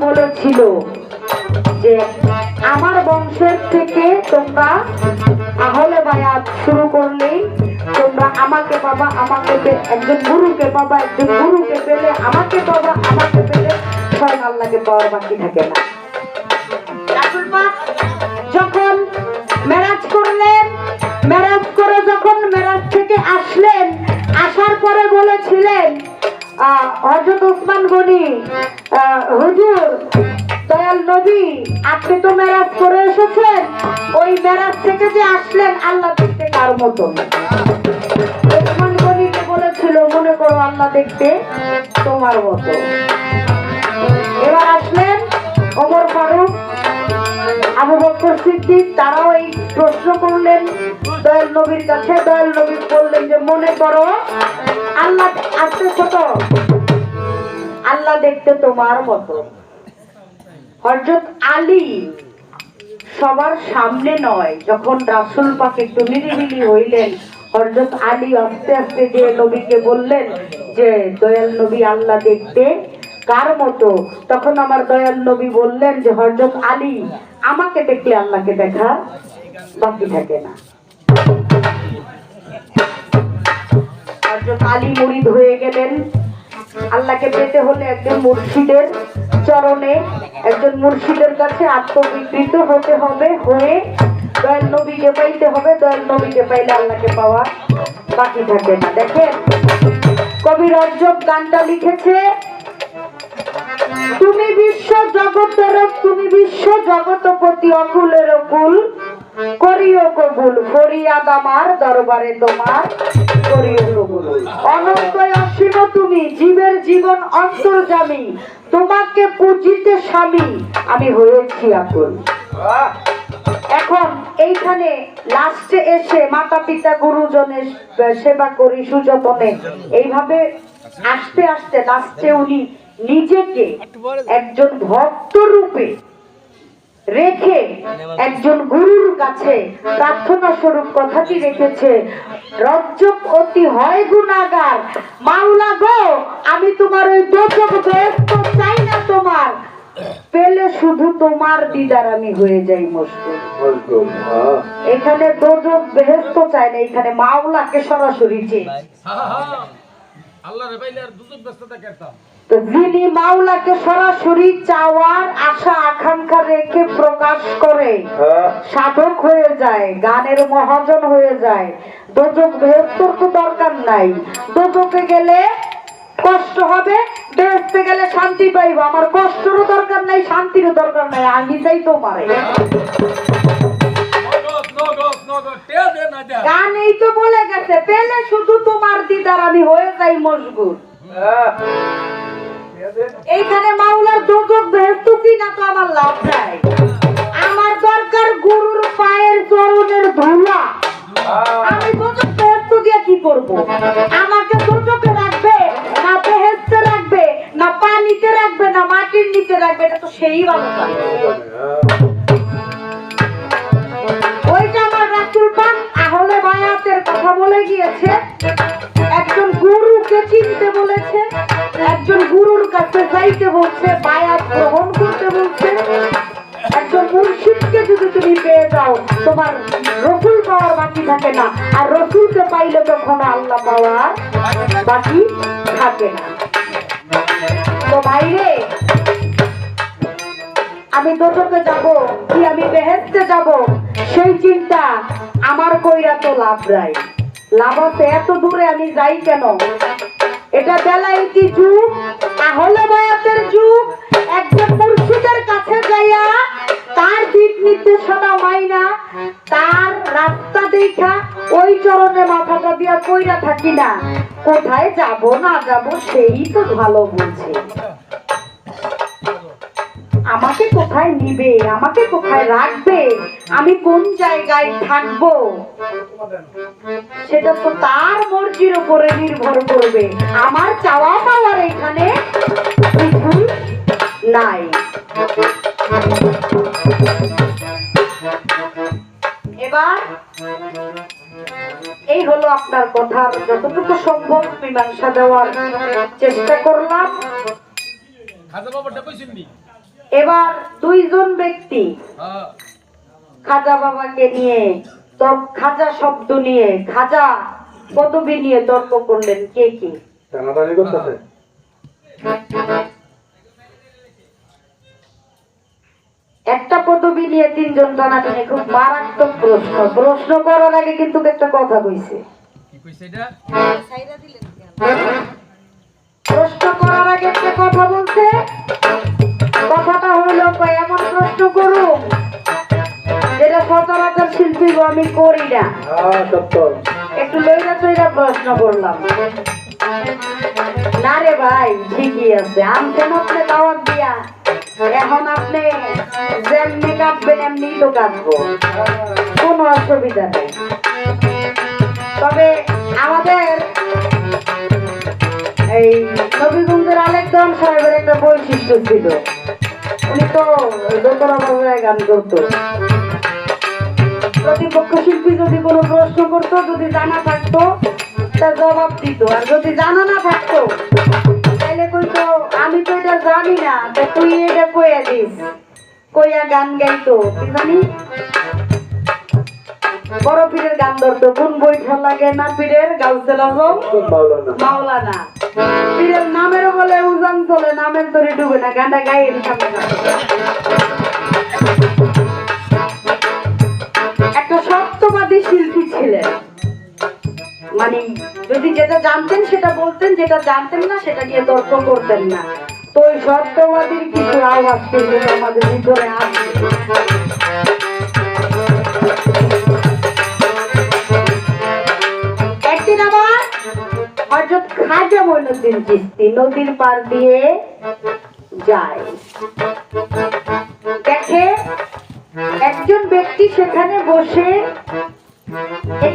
বলেছিল যে, আমার বংশের থেকে তোমরা আহলে বায়াত শুরু করলেই তোমরা আমাকে পাবা আমাকে একজন গুরুকে পাবা একজন গুরুকে পেলে আমাকে পাবা আমাকে পেলে স্বয়ং আল্লাহকে পাওয়ার বাকি থাকে না। যখন মেরাজ করলেন আহ, হযরত ওসমান গনি হুজুর দয়াল নবী আপনি তো মেরাজ করে এসেছেন। ওই মেরাজ থেকে যে আসলেন আল্লাহ দেখতে কার মতন। ওসমান গনিকে বলেছিল মনে করো আল্লাহ দেখতে তোমার মতো। এবার আসলেন ওমর ফারুক আবু বকর সিদ্দিক তারাও এই প্রশ্ন করলেন দয়াল নবীর কাছে দয়াল বললেন যে, মনে করো, আল্লাহ আসতে ছোট। আল্লাহ দেখতে তোমার মতো। হযরত আলী সবার সামনে নয়, যখন রাসূল একটু নিরিবিলি হইলেন, হযরত আলী আস্তে আস্তে যে নবীকে বললেন যে, দয়াল নবী আল্লাহ দেখতে কার মতো? তখন আমার দয়াল নবী বললেন যে, হযরত আলী, আমাকে দেখলে আল্লাহকে দেখা বাকি থাকে না। আলী একজন দেখেন, কবি রজ্জব গানটা লিখেছে, তুমি বিশ্ব জগতের, তুমি বিশ্ব জগতপতি অকুলের অকুল কবুল ফরিয়াদ আমার দরবারে তোমার করিও কবুল। অনন্ত অসীম তুমি, জীবের জীবন অন্তর্জামী তোমাকে পূজিতে স্বামী, আমি হয়েছি আকুল এখন এইখানে লাস্টে এসে মাতা পিতা গুরুজনের সেবা করি, সুযতনে। এইভাবে আস্তে আস্তে লাস্টে উনি নিজেকে একজন ভক্ত রূপে রেখে একজন গুরুর কাছে প্রার্থনা স্বরূপ কথাটি রেখেছে রজ্জব অতি হয় গুণাগার। মাওলা গো, আমি তোমার ওই দোষক ব্যস্ত চাই না তোমার। পেলে শুধু তোমার দিদার আমি হয়ে যাই মুশকিল এখানে দোজক বেহেস্ত চাই না, এখানে মাওলাকে সরাসরি চেয়ে। আল্লাহ রে পাইলে আর দুজন ব্যস্ততা করতাম যিনি মাওলাকে সরাসরি চাওয়ার আশা আকাঙ্ক্ষা রেখে প্রকাশ করে সাধক হয়ে যায় গানের মহাজন হয়ে যায়। দোজক বেহস্তর তো দরকার নাই। দোজকে গেলে কষ্ট হবে বেহেস্তে গেলে শান্তি পাইব। আমার কষ্টেরও দরকার নাই শান্তিরও দরকার নাই আমি চাই তোমারে গান এই তো বলে গেছে পেলে শুধু তোমার দিদার আমি হয়ে যাই মজগুর এইখানে মাওলার দোজক বেহেস্ত কিনা তো আমার লাভ নাই। আমার দরকার গুরুর পায়ের চরণের ধুলা। আমি দোজক বেহেস্ত দিয়ে কি করব? আমাকে দোজকে রাখবে, না বেহেস্তে রাখবে, না পানিতে রাখবে, না মাটির নিচে রাখবে, এটা তো সেই ভালো। ওইটা আমার রাসূল পাক আহলে বায়াতের কথা বলে গিয়েছে। একজন গুরুকে চিনতে বলেছে। যাইতে বলছে, বায়াত গ্রহণ করতে বলছে। একজন মুর্শিদকে যদি তুমি পেয়ে যাও, তোমার রসুল পাওয়ার বাকি থাকে না। আর রসুলকে পাইলে তখন আল্লাহ পাওয়ার বাকি থাকে না। তো ভাইরে, আমি দোজকে যাব, কি আমি বেহেস্তে যাব? সেই চিন্তা আমার কইরা তো লাভ নাই। লাভ আছে, এত দূরে আমি যাই কেন? এটা বেলাইতি যুগ তাহলে বয়াতের যুগ। একজন মুর্শিদের কাছে যাইয়া তার দিক নির্দেশনা না, তার রাস্তা দেখা ওই চরণে মাথাটা দিয়া কইরা থাকি না, কোথায় যাব না যাব সেই তো ভালো বুঝে। আমাকে কোথায় নিবে? আমাকে কোথায় রাখবে? আমি কোন জায়গায় থাকব? সেটা তো তার মর্জির উপরে নির্ভর করবে। আমার চাওয়া পাওয়ার এখানে নাই। এবার এই হলো আপনার কথার যতটুকু সম্ভব মীমাংসা দেওয়ার চেষ্টা করলাম। খাজা এবার দুইজন ব্যক্তি খাজা বাবাকে নিয়ে তর খাজা শব্দ নিয়ে খাজা পদবী নিয়ে তর্ক করলেন কে কি? একটা পদবী নিয়ে তিনজন টানাটানি খুব মারাত্মক প্রশ্ন। প্রশ্ন করার আগে কিন্তু একটা কথা কইছে। কি কইছে এটা? প্রশ্ন করার আগে একটা কথা বলছে। সচরাচর আমি করি না। হ্যাঁ একটু লইরা তৈরা প্রশ্ন করলাম। না রে ভাই ঠিকই আছে। আমছেন আপনি দাওয়াত দিয়া? এখন আপনি যেমনি কাটবেন এমনি তো কাটবো কোনো অসুবিধা নেই। তবে আমাদের এই নবীগঞ্জের আলেকদম সাহেবের একটা বৈশিষ্ট্য ছিল। উনি তো বাজায় গান করতো। প্রতিপক্ষ শিল্পী যদি কোনো প্রশ্ন করতো যদি জানা থাকতো তার জবাব দিত। আর যদি জানা না থাকতো তাহলে কইতো আমি তো এটা জানি না তা তুই এটা কইয়া দিস। কইয়া গান গাইতো কি জানি? বড় পীরের গান ধরতো কোন বইটা লাগে না পীরের? গাউসেল আজম। না মাওলানা। পীরের নামেরও বলে উজান চলে নামের তোরে ডুবে না গানটা গাইয়ের সামনে সত্যবাদী শিল্পী ছিলেন। মানে যদি যেটা জানতেন সেটা বলতেন, যেটা জানতেন না সেটা নিয়ে তর্ক করতেন না। তো ওই সত্যবাদীর কিছু আওয়াজ কিন্তু আমাদের ভিতরে চিস্তি নদীর পার দিয়ে যায়। দেখে একজন ব্যক্তি সেখানে বসে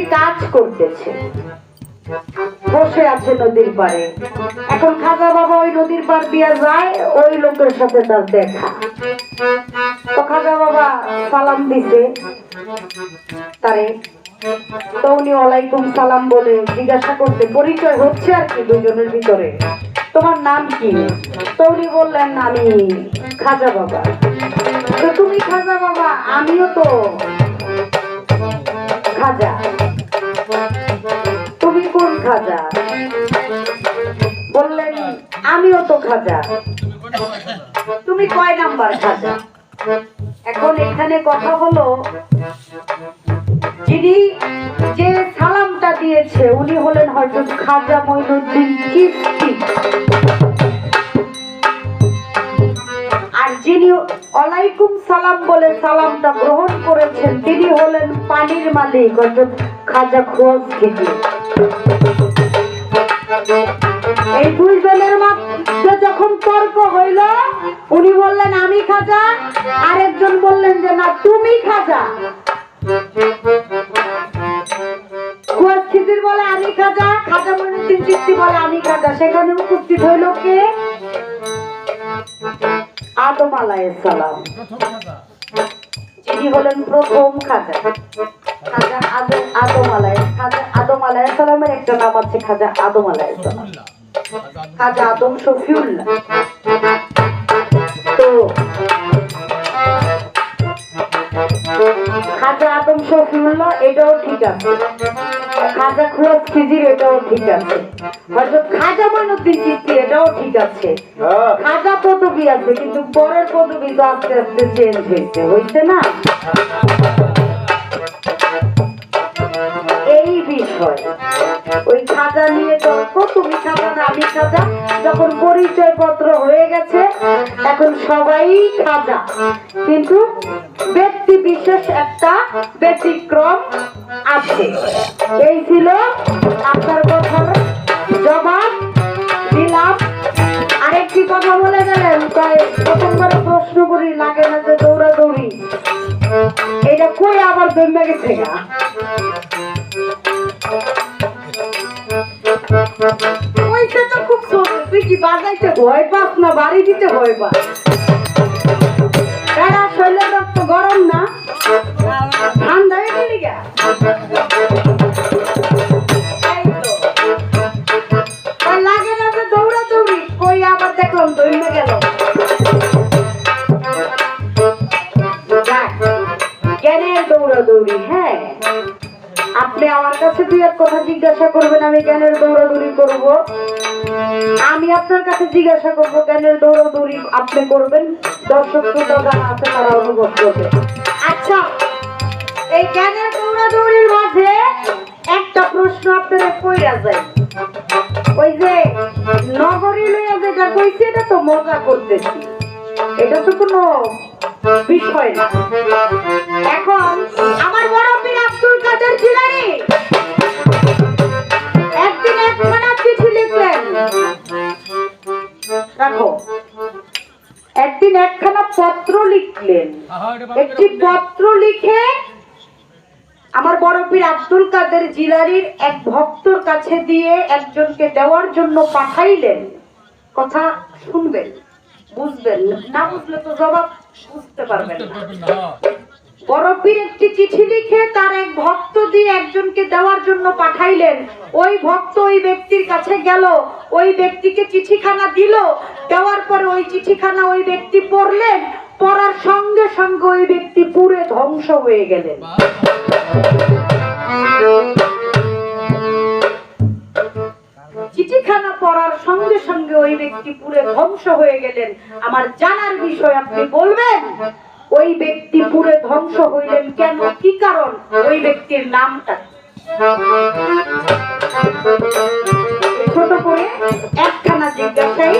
একটি কাজ করতেছে। বসে আছে নদীর পাড়ে। এখন খাজা বাবা ওই নদীর পার দিয়ে যায়, ওই লোকের সাথে তার দেখা। তো খাজা বাবা সালাম দিছে। তারে তো উনি ওয়ালাইকুম সালাম বলে জিজ্ঞাসা করতে পরিচয় হচ্ছে আর কি দুজনের ভিতরে। তোমার নাম কি? তো উনি বললেন, আমি খাজা বাবা। তো তুমি খাজা বাবা? আমিও তো খাজা। তুমি কোন খাজা? বললেন, আমিও তো খাজা। তুমি কয় নাম্বার খাজা? এখন এখানে কথা হলো, যিনি যে সালামটা দিয়েছে, উনি হলেন হয়তো খাজা মঈনুদ্দিন চিস্তি। আর যিনি ওয়ালাইকুম সালাম বলে সালামটা গ্রহণ করেছেন, তিনি হলেন পানির মালিক অর্থাৎ খাজা খোঁজ খেতে। এই দুইজনের মধ্যে যখন তর্ক হইল, উনি বললেন, আমি খাজা। আরেকজন বললেন যে, না, তুমি খাজা। কুয়ার খিদির বলে, আমি খাজা। খাজা মনুদ্দিন চিস্তি বলে, আমি খাজা। সেখানে উপস্থিত হইল কে? আদম আলাইহিস সালাম। যিনি হলেন প্রথম খাজা। খাজা আদম আদম আলাই খাজা আদম আলাইহিস সালামের একটা নাম আছে খাজা আদম আলাইহিস সালাম। শফিউল্লাহ খাজা আদম শফিউল্লাহ। তো খাজা আদম শফিউল্লাহ এটাও ঠিক আছে। খাজা খুরাজ খিজির এটাও ঠিক আছে। হযরত খাজা মঈনুদ্দিন চিশতি এটাও ঠিক আছে। হ্যাঁ। খাজা পদবী আছে কিন্তু পরের পদবী তো আস্তে আস্তে চেঞ্জ হয়েছে হয়েছে না? ওই খাজা নিয়ে তর্ক তুমি খাজা না, আমি খাজা, যখন পরিচয় পত্র হয়ে গেছে, এখন সবাই খাজা। কিন্তু ব্যক্তি বিশেষ একটা ব্যতিক্রম আছে। এই ছিল আপনার কথার জবাব দিলাম। আরেকটি কথা বলে গেলেন তাই প্রথমবার প্রশ্ন করি, লাগে না যে দৌড়াদৌড়ি। এটা কই আবার দমে গেছে খুব ছোট তুই কি বাজাইতে ভয় পাস না? বাড়ি ভয় পাস? কারা শৈলের রক্ত গরম না? ঠান্ডা কাছে দুই এক কথা জিজ্ঞাসা করবেন, আমি জ্ঞানের দৌড়াদৌড়ি করব। আমি আপনার কাছে জিজ্ঞাসা করব, জ্ঞানের দৌড়াদৌড়ি আপনি করবেন? দর্শক শ্রোতা যারা আছে, তারা অনুভব করবে। আচ্ছা এই জ্ঞানের দৌড়াদৌড়ির মাঝে একটা প্রশ্ন আপনাদের কইরা যায় ওই যে নগরী লইয়া যেটা কইছে, এটা তো মজা করতেছি। এটা তো কোনো বিষয় না। এখন আমার বড় পীর আব্দুল কাদের জিলানি রাখো একদিন একখানা পত্র লিখলেন। একটি পত্র লিখে আমার বড় পীর আব্দুল কাদের জিলারির এক ভক্তর কাছে দিয়ে একজনকে দেওয়ার জন্য পাঠাইলেন। কথা শুনবেন বুঝবেন না বুঝলে তো জবাব বুঝতে পারবেন না। পারবেন না। বড় পীর একটি চিঠি লিখে তার এক ভক্ত দিয়ে একজনকে দেওয়ার জন্য পাঠাইলেন। ওই ভক্ত ওই ব্যক্তির কাছে গেল, ওই ব্যক্তিকে চিঠিখানা দিল, দেওয়ার পরে ওই চিঠিখানা ওই ব্যক্তি পড়লেন, পড়ার সঙ্গে সঙ্গে ওই ব্যক্তি পুরে ধ্বংস হয়ে গেলেন। চিঠিখানা পড়ার সঙ্গে সঙ্গে ওই ব্যক্তি পুরে ধ্বংস হয়ে গেলেন। আমার জানার বিষয় আপনি বলবেন? ওই ব্যক্তি পুরে ধ্বংস হইলেন কেন? কি কারণ? ওই ব্যক্তির নামটা। ছোট করে একখানা জিজ্ঞাসাই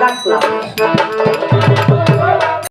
রাখলাম।